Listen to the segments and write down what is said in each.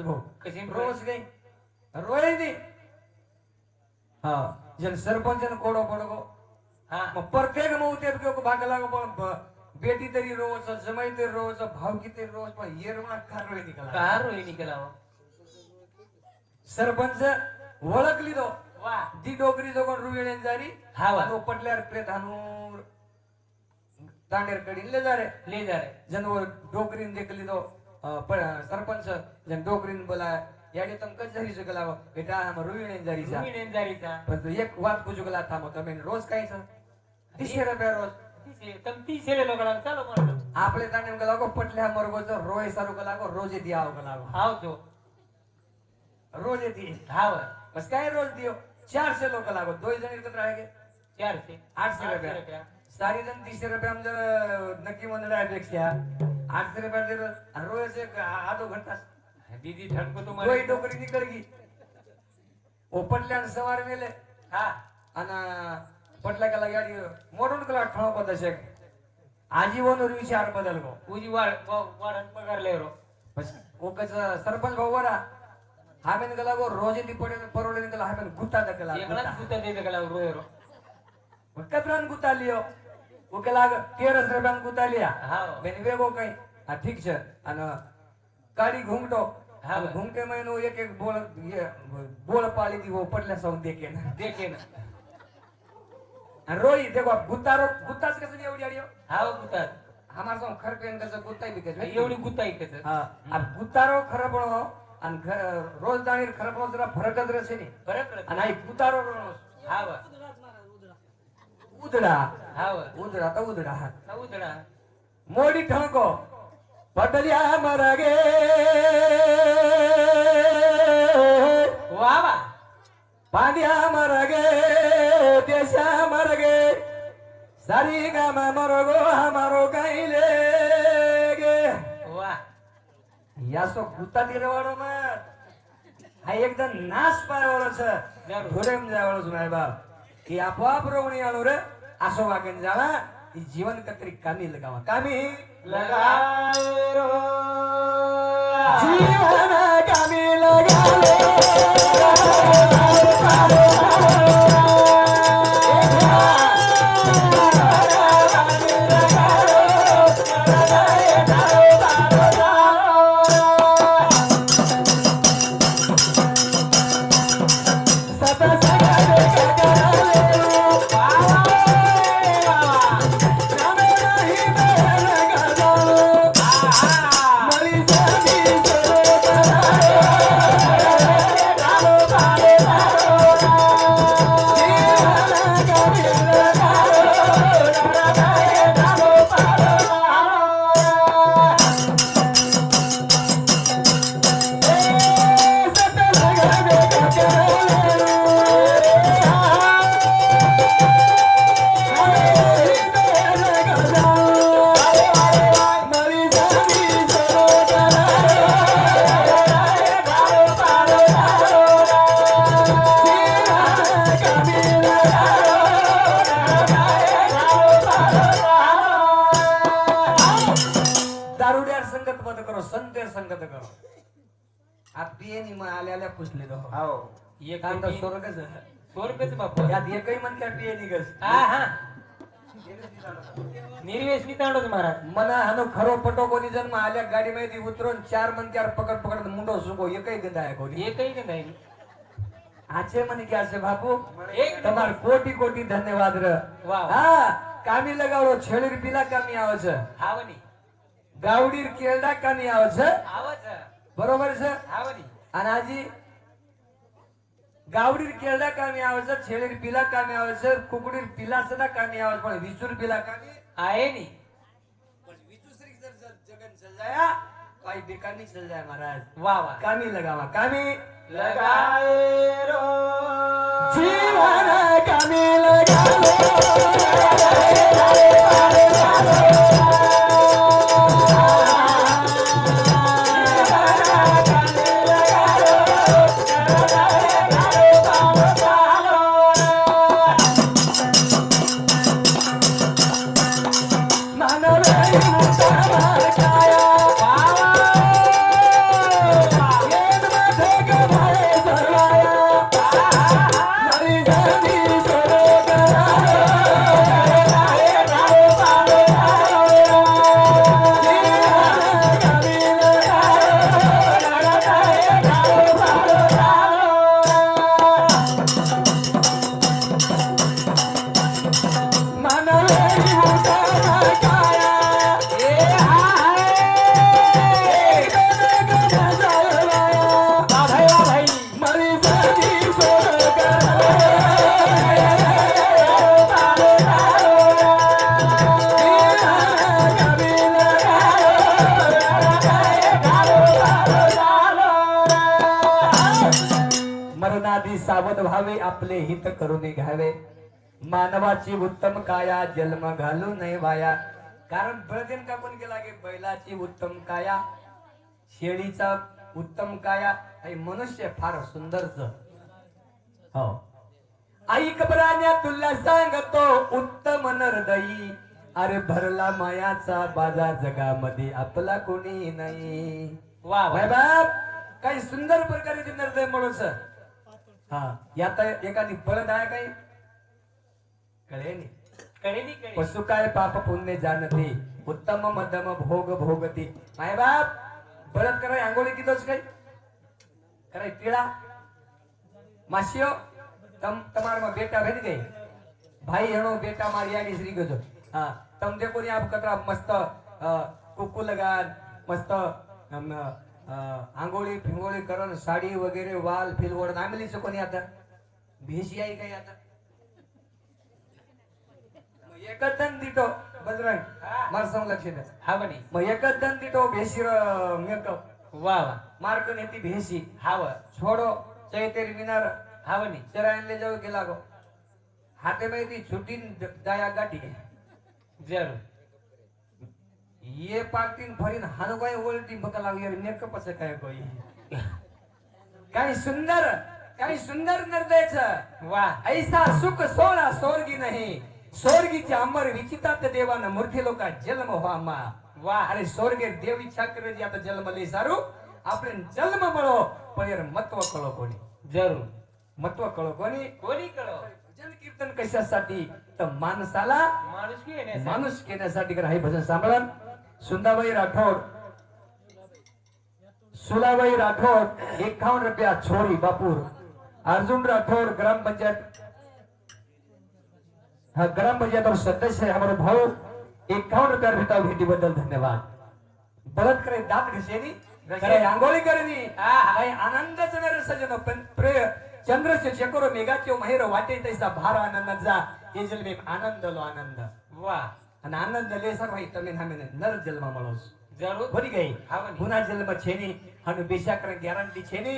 भाऊ. कशी रोज हा जन सरपंच कोडो पडगो हा. मग प्रत्येक मग ते भाग लागो पण बेटी तरी रोज जमाई तरी रोज भावकी तरी रोज पण खार रोय निघाला. हो? सरपंच ओळखली तो. वा. ती डोकरी जगून रुवेळेन जारी हा वा. पटल्यावर प्रेत हाणून दांडेर कडीन ले जा रे. ले जा रे. जन वो डोकरीन देखली तो. सरपंच जन डोकरीन बोला याने तमकच जरी चुकला बेटा हम रुईन जरीचा. रुईन जरीचा. पण एक वाद को चुकला था मग रोज कायचा? रोज. तम चलो आपले ताने को लागो पटल्या रोय सारू को लागो रोजे दिया लागो. हाव तो. रोजे दी बस काय रोज दियो? चारशे लोक लागो. दोन जण एकत्र आहे की? चारशे. आठशे रुपया. सारी जण तीसशे रुपया म्हणजे नक्की मंडळापेक्षा. दिलं आणि रोज एक आधो घंटा दीदी ठणको तुम्हाला. डोकरी निकळ गी ओ पटल्या सवार मेले. हा. आणि पटल्या गेला गाडी मोडून गेला ठळो पदशक आजीवन विचार बदल गो तुझी वाढ वाढ पगार ले रो. बस ओकच सरपंच भाऊ बरा हामेन गेला गो रोजे ती पडे परवडे गेला हामेन गुत्ता दकला एकलाच सुद्धा देते गेला रोय रो कतरान गुत्ता लियो. ओके लाग तेरस रुपयान गुत्ता लिया हाव બેન વેગો કઈ આ ઠીક છે અને કાળી ઘૂંઘટો હા. અને ઘૂંઘટે માં એનું એક એક બોલ એ બોલ પાડી દીવો પટલે સૌ દેખે ને देखे ना અને રોઈ દેખો ગુત્તારો ગુત્તા જ કસે એવડી આડિયો हाव गुतात हमार सौ खर पेन कसे गुत्ताई बिके एवढी गुताई कस हा आ गुत्तारो खरं पण आणि घ- रोज दाणी खरं पण जरा फरकच रसे नी फरक आणि आई गुतारो हाव उदडा हाव उदडा ಉಂದ್ರ ಉದ್ರ ಉದ್ರ ಮೋಡಿ ಠಣಕೋ ಬದಲಿಯ ಮರಗೆ वावा पांड्या मरगे. देशा मरगे. सारी गाम मरगो हमारो गाईले गे वा. यासो कुता दिरवाडो ना हा एकदा नाश पारवाडो छ धोरेम जावाडो छ माय बाप. की आपोआप रोवणी आणू रे. असं वागण जावा ही जीवन कत्री कामी लगावा कामी लगा रो. जीवन कामी लगा मग आल्या आल्या पुसले तो हाव एक कांदा पेटी- स्वर्गच सौ रुपयेच बाप यात एकही म्हणत्या पियेनी गस हा हा निर्वेश नितांडोच महाराज मना हानो खरो पटो कोणी जन्म आल्या गाडी मध्ये उतरून चार मनत्यार पकड पकड मुंडो सुको एकही गंदा आहे कोणी एकही का नाही आचे म्हणे की असे बापू एक તમાર કોટી કોટી ધન્યવાદ ર વાહ. હા કામી લગાવડો છેલીર પીલા કામી આવે છે हावनी ગાવડીર કેરડા કામી આવે છે आवच બરોબર છે हावनी અને આજી गावडीर केळदा कामी आवडतात शेळीर पिला कामी आवडतात कुकडीर पिला सदा कामी आवडत पण विचूर पिला कामी आहे नी. पण विचूसरी जर जर जगन सजाया पाई बेकानी सजाय महाराज. वा वा. कामी लगावा कामी लगाय रो. जीवन कामी लगाय रो सावध व्हावे आपले हित करून घ्यावे. मानवाची उत्तम काया जन्म घालू नये वाया. कारण बळदेन का पण केला की बैलाची उत्तम काया. शेळीचा उत्तम काया आणि मनुष्य फार सुंदरच हो. आई कबराण्या तुला सांगतो उत्तम नरदयी. अरे भरला मायाचा बाजार जगामध्ये आपला कोणी नाही. वा बाप काही सुंदर प्रकारे ते निर्दय म्हणून हा यात एखादी बळद आहे काही कळे नाही कळेली कळे पशु काय पाप पुण्य जाणते उत्तम मध्यम भोग भोगती माय बाप बळद कराय आंघोळी कितोच काही कराय ટીળા માસીઓ તમ તમારામાં બેટા ભેદ ગઈ ભાઈ એનો બેટા મારી આડી શ્રી ગયો હા તમ દેખો ને આપ કતરા મસ્ત અ, કુકુ લગાન મસ્ત आंघोळी फिंगोळी करण साडी वगैरे वाल फिलवड नामलीचं कोणी आता. भेशी आई काही आता? एकच दन दिटो बजरंग. मला सांग लक्ष द्या हा बने मग एकच दन दिटो भेशी मेकअप वा वा. मार्क नेती भेशी. हाव छोडो. चैतरी विनार हा बनी चरायनले जाऊ गेला गो हाते माहिती छुटीन जाया गाठी जरूर. ये पार्टीन फरीन हानो काय ओल्टी बकला यार मेकअप असं काय कोई काही सुंदर काही सुंदर निर्दयच वा ऐसा सुख सोळा स्वर्गी नाही स्वर्गीचे अमर विचितात देवानं मूर्ती लोका जन्म व्हा मा वा अरे स्वर्गे देव इच्छा करे जे आता जन्म लई सारू આપણે જન્મ મળો પણ યાર મત્વ કળો કોની जरूर મત્વ કળો કોની कोणी कळो भजन कीर्तन कशासाठी तर माणसाला माणूस की येण्यासाठी. माणूस केण्यासाठी करा हे भजन सांभाळा सुंदाबाई राठोड. सुलाबाई राठोड एकावन्न रुपया छोरी बापूर. अर्जुन राठोड ग्रामपंचायत हा ग्रामपंचायत और सदस्य हमारा भाऊ. एकावन्न रुपया भेटा भेटीबद्दल धन्यवाद. बलत करे दात घसेनी करे आंघोळी करेनी. काही आनंदच मेरे सजन पण प्रिय चंद्रचे चकोर मेघाचे माहेर वाटे तैसा भार आनंदात जा हे जन्मे आनंद लो आनंद. वा. ఆనందం లేసరైతమైన ఆమెను నర్ జన్మ మళోస్ జరూర్ బని గై గునా జన్మ చేని అను బేషాకర గ్యారంటీ చేని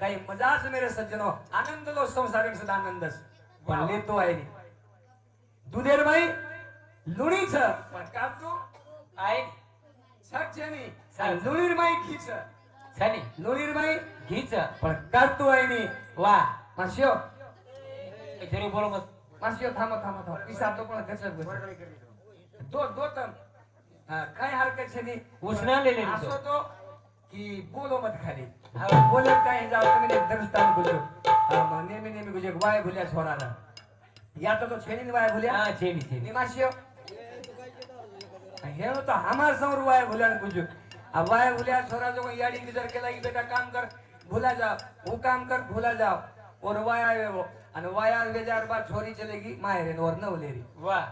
કઈ મજા છે મેરે સજ્જનો આનંદ લો સંસાર સદ આનંદ પણ લેતો આવી દુધેર ભાઈ લુણી છે પણ કાપતો આઈ છક છે ની લુણીર ભાઈ ઘી છે છે ની લુણીર ભાઈ ઘી છે પણ કાપતો આઈ ની વાહ માસ્યો જરી બોલો મત માસ્યો થામો થામો થામો ઈસા તો પણ ગચર ગચર दो दो तन। काय हरकत छे नाही उसना ले ले असो तो की बोलो मत खाली. बोलत काय जाऊ तुम्ही दर्शतान गुजो नेहमी नेहमी गुजे वाय भुल्या सोनारा या तो तो छेनी वाय भुल्या छेनी छेनी माशियो. हे तो हमार समोर वाय भुल्या गुजो वाय भुल्या छोरा जो याडी विचार केला की बेटा काम कर. भुला जाओ वो हो, काम कर भुला जाओ और वाया आणि वाया बेजार बा छोरी चलेगी माहेरेन वर नवलेरी वाह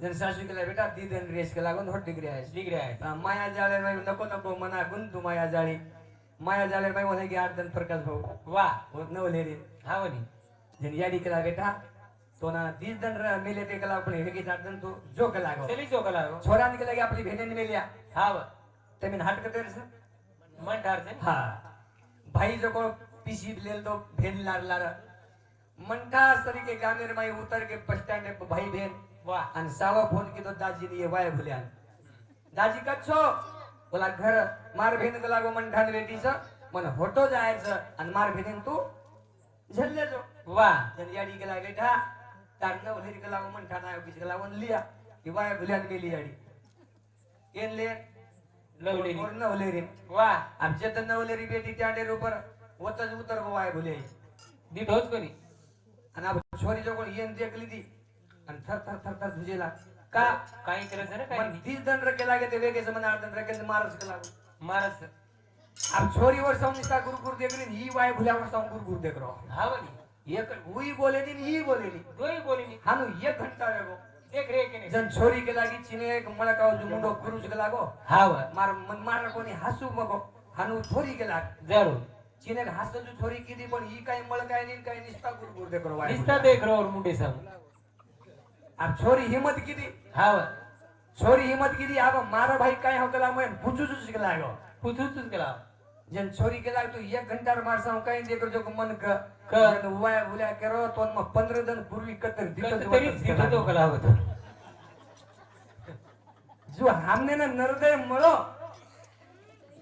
जर शाश्वी केला बेटा ती दन रेश केला गुण होट डिग्री आहे. डिग्री आहे. माया जाळे बाई नको नको मना गुण तू माया जाळे. माया जाळे बाई म्हणे की अर्धन प्रकाश भाऊ. वा. नवले रे. हा म्हणे. जन यादी केला बेटा. सोना ना दीस दन मेले ते केला पण हे की अर्धन तो जो केला गो चली जो केला गो छोरा निकला की आपली भेटेन मेल्या. हा ते मी हाट करते रे मन डार से हा. भाई जो को पीसी ले तो भेन लार लार मन का सरी के गाने रे माई उतर के पछताने भाई भेन वा अन फोन कीदो दाजी दिये वा बुलिया दाजी कच्छो बोला घर मार भेन गलागो मन ठाणे बेटी मन होटो जाय च मार भेदे तू झन लेजो वा जन याडी तार न होलेरी मन ठानाय पिछ केला लिया. वाया भुलिया ने बेली आडी एन लेर वा अब जतन न बेटी त्या अंडेरो ऊपर वत उतर वो वाए भुलिया जी कोनी येन देख लीदी आणि थर थर थर थर भिजेला का? काही करायचं ना पण काही तीस दंड रके लागे ते वेगेच मन आठ दंड रके मारच के लागो महाराज अब छोरी वर साउंड इसका गुरु गुरु देख रही ही वाय भुल्या वर साउंड गुरु गुरु देख रहो हा म्हणे एक हुई बोले नी ही बोले दोही बोली हानु एक घंटा वेगो देख रे की नाही जन छोरी के लागी चिने एक मळका जो मुंडो गुरु के लागो. हा वा मार मन मार कोणी हसू मगो. हानु छोरी के लाग. जरूर. चिने हस जो छोरी की पण ही काय मळकाय नी काय निस्ता गुरु गुरु देख रहो वाय निस्ता. देख रो और मुंडे सब આ છોરી હિંમત કીધી? હા. છોરી હિંમત કીધી આ મારો ભાઈ કાંઈ હું કલામ એમ પૂછું છું કે લાગ્યો પૂછું છું કે લાવ જેમ છોરી કે લાગ તું એક ઘંટા મારસા હું કઈ દે કરજો કે મન કર ઉવાય ઉલ્યા કરો તો માં પંદર દન પૂર્વી કતર દીકત તો કલાવ હતો જો હામને ને નરદય મળો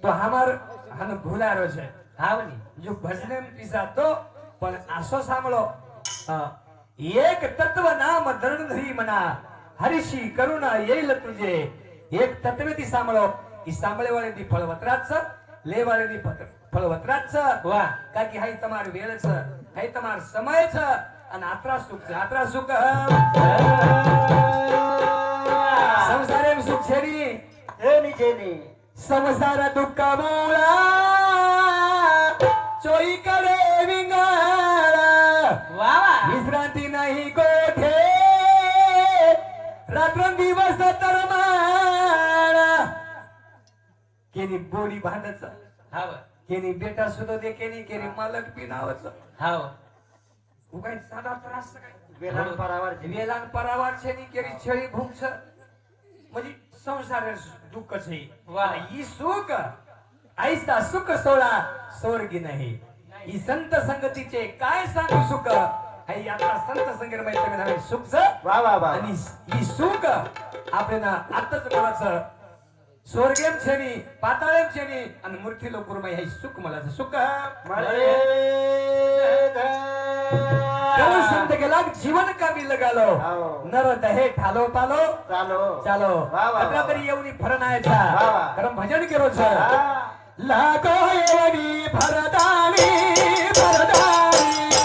તો હામાર હાનો ભૂલારો છે. હાવની જો ભજને પીસા તો પણ આસો સાંભળો. एक तत्व नाम धरणधरी मना. हरिशी करुणा येईल तुझे. एक तत्वे ती सांभाळो. ही सांभाळेवाळे ती फळवत्राच लेवाळे ती फळवत्राच वा. का की हाय तमार वेळच हाय तमार समयच आणि आत्रा सुख आत्रा सुख. संसारे सुख छेरी जेनी जेनी. संसार दुःख मोळा चोई करे दिवस तर केनी भांडच केनी बेटा दे केनी केनी मालक बी हाव उगाय साधा त्रास वेलान परावार वेलान परावार केरी छळी म्हणजे संसार दुःख छे वा. ई सुख ऐसा सुख सोळा स्वर्गी नाही. ही संत संगतीचे काय सांगू सुख? हे यात्रा संत संगीत वा वा वा आताच क्षणी आणि मूर्ती लोकुरमय हे सुख मला सुख. गेला जीवन कामी लगालो हो. नर दहे ठालो पालो. चालो. चालो. आता तरी येऊन फरण कारण भजन केलो सर लागो भरदानी भरदानी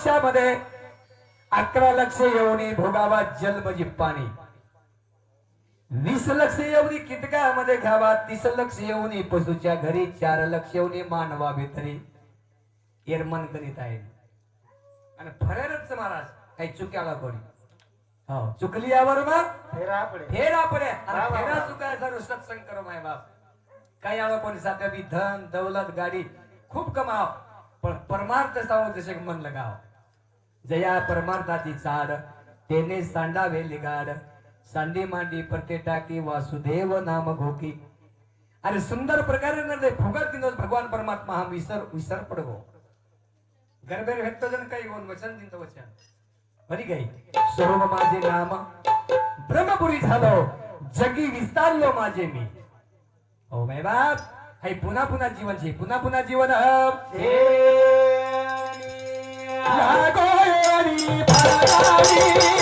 पक्षामध्ये अकरा लक्ष येऊनी भोगावा जन्म पाणी वीस लक्ष येऊनी किटकामध्ये घ्यावा तीस लक्ष येऊनी पशूच्या घरी चार लक्ष येऊनी मानवा भितरी. एरमन करीत आहे. आणि फरेरच महाराज काही चुक्याला कोणी? हो, चुकली यावर मग फेरा पडे फेरा चुकायचा सत्संग करू माय बाप. काही आलो कोणी साध्या धन दौलत गाडी खूप कमाव. पण परमार्थ सावं जसे मन लगाव जया परमार्थाची चाड तेने सांडावे लिगाड सांडी मांडी परते टाकी वासुदेव नाम घोकी. अरे सुंदर प्रकारे निर्णय भोगातीनच भगवान परमात्मा हा विसर विसर पडवो. गरबेर व्यक्त जन काही होऊन वचन दिंत वचन. बरी काही सर्व माझे नाम ब्रह्मपुरी झालो. जगी विस्तारलो माझे मी. हो, ओ मै बाप. हे पुन्हा पुन्हा जीवन पुन्हा पुन्हा जीवन. हे. येरी भरदारी,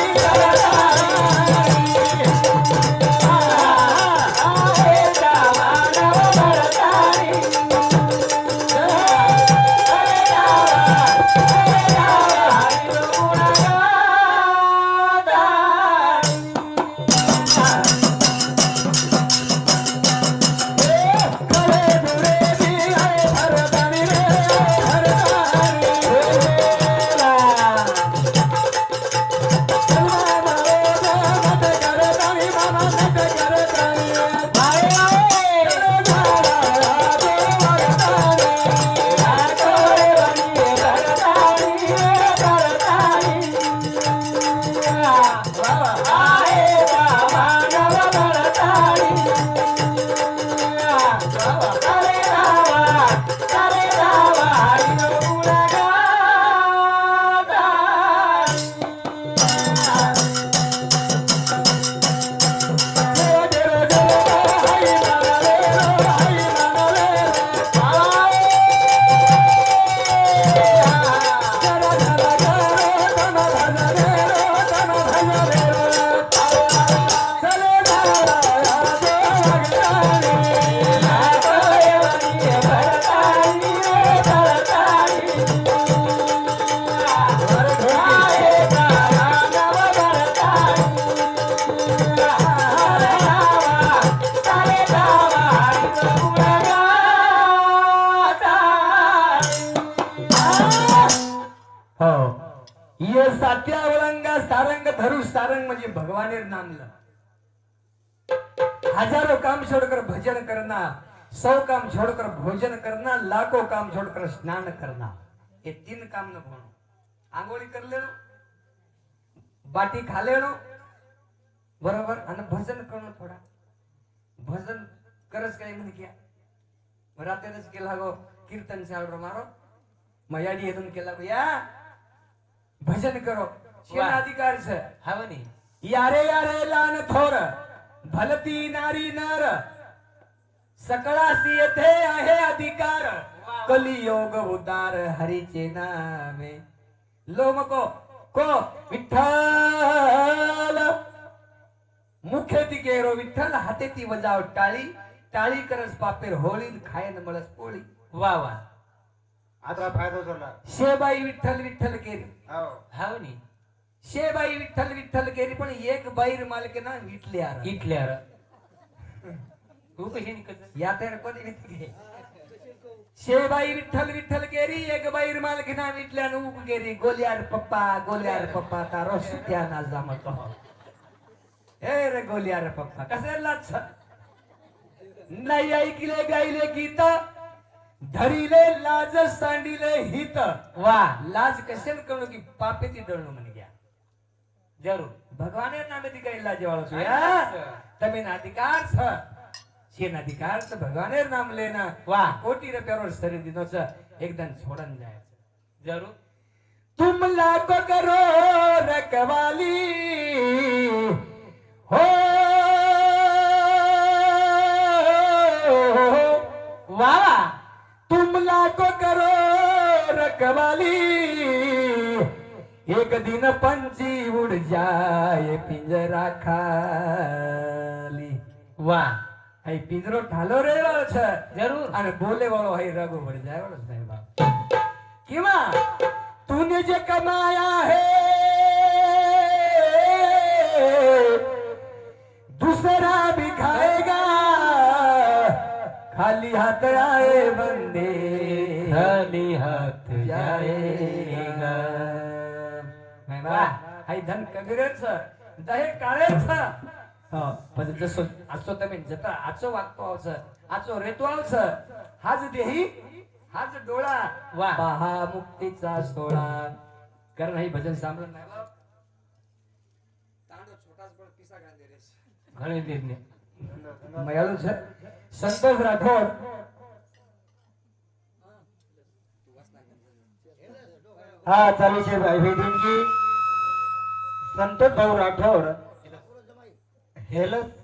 हो. सात्या वळंगा सारंग धरू सारंग म्हणजे भगवानेर नांदलं हजारो काम छोडकर भजन करना सौ काम छोडकर भोजन करना लाखो काम छोडकर स्नान करना. हे तीन काम न भोणो आंघोळी करलेलो बाटी खालेलो बरोबर? आणि भजन करणं थोडा. भजन करच काय म्हण घ्या रात्रीच केला गो कीर्तन चालू मारो. मयाडी येथून केला गो या. भजन करो. अधिकार છે हा म्हणे यारे यारे लान थोर भलती नारी नर। सकळासी येथे आहे अधिकार। कलियोग उदार हरीचे नामे। लोमको को? विठ्ठल। मुख्य ती केरो विठ्ठल हाते ती वजाव टाळी। टाळी करस पापेर होळी खायन मळस पोळी। वा वा आता फायदा झाला शेबाई विठ्ठल विठ्ठल केरी. हो. हा म्हणे शेबाई विठ्ठल विठ्ठल केरी पण एक बाईर मालके ना विटले आर. इथल्या र. तू कशी निकत या तर कोणी विटले शेबाई विठ्ठल विठ्ठल केरी एक बाईर मालके ना विटल्या उग केरी. गोल्यार पप्पा गोल्यार पप्पा तारो सुट्या ना जमतो हे रे गोल्यार पप्पा कसे लाच नाही ऐकले गायले गीत धरिले लाज सांडिले हित. वा. लाज कशाने कळू की पापेची दळणू म्हणे घ्या? जरूर. भगवान नामेदी काही लाज वाळू तमेन अधिकार छ शेन अधिकार तर भगवाने नाम लेना वा. कोटी रुपयावर शरीर दिनोच एकदम छोडन जायचं. जरूर. तुम लाभ करो रकवाली हो रखवाली एक दिन पंची उड़ जाए पिंजरा खाली वा અહીં પિંજરો ઠાલો રહેલો છે जरूर અને બોલે વાળો અહીં રઘુ વળી જાય વાળો છે બાપ કેમાં तूने जे कमाया है दूसरा भी खाएगा खाली हाथ आए बंदे धनी हात जाएगा नाही धन कबीरच. दहे काळेच. पण जसं आजचो तमीन जता आजचो वागतो आजचो रेतो आवस हाच देही हाच डोळा. वा. पहा मुक्तीचा सोळा. कारण हे भजन सांभळ नाही बा ઘણી દીધની મયાલું हा चालूशे वेदिंगी संतोष भाऊ राठोड. हेलस